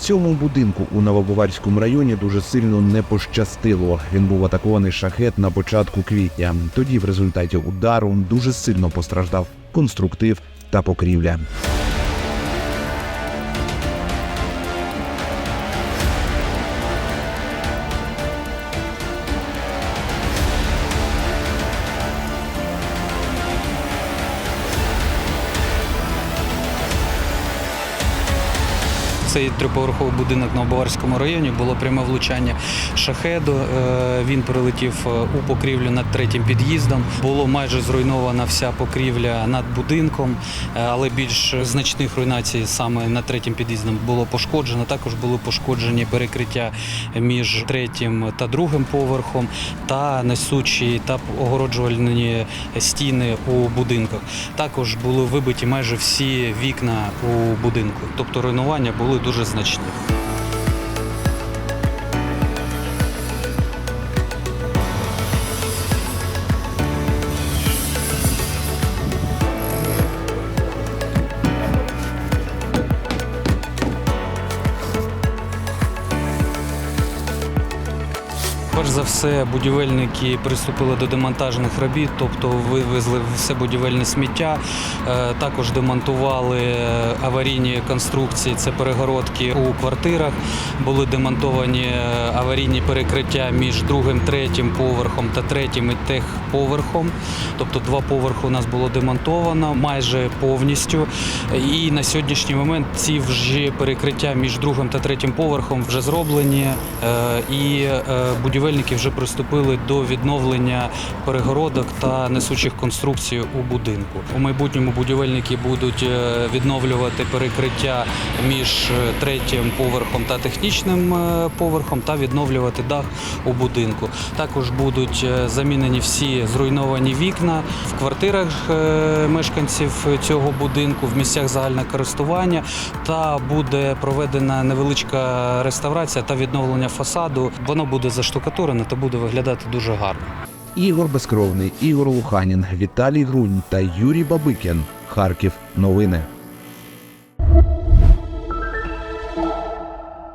Цьому будинку у Новобуварському районі дуже сильно не пощастило. Він був атакований шахет на початку квітня. Тоді, в результаті удару, дуже сильно постраждав конструктив та покрівля. Цей триповерховий будинок на Баварському районі було пряме влучання шахеду. Е, Він прилетів е, у покрівлю над третім під'їздом. Було майже зруйнована вся покрівля над будинком, е, але більш значних руйнацій саме над третім під'їздом було пошкоджено. Також були пошкоджені перекриття між третім та другим поверхом, та несучі та огороджувальні стіни у будинках. Також були вибиті майже всі вікна у будинку, тобто руйнування були дуже значні. Перш за все, будівельники приступили до демонтажних робіт, тобто вивезли все будівельне сміття. Е, Також демонтували е, аварійні конструкції, це перегородки у квартирах. Були демонтовані е, аварійні перекриття між другим, третім поверхом та третім і техповерхом. Тобто два поверхи у нас було демонтовано майже повністю. І на сьогоднішній момент ці вже перекриття між другим та третім поверхом вже зроблені. І е, будівельники вже приступили до відновлення перегородок та несучих конструкцій у будинку. У майбутньому будівельники будуть е, відновлювати перекриття між е, третім поверхом та технічним е, поверхом та відновлювати дах у будинку. Також будуть замінені всі зруйновані вікна в квартирах мешканців цього будинку, в місцях загального користування, та буде проведена невеличка реставрація та відновлення фасаду. Воно буде заштукатурене та буде виглядати дуже гарно. Ігор Безкровний, Ігор Луханін, Віталій Грунь та Юрій Бабикін. Харків. Новини.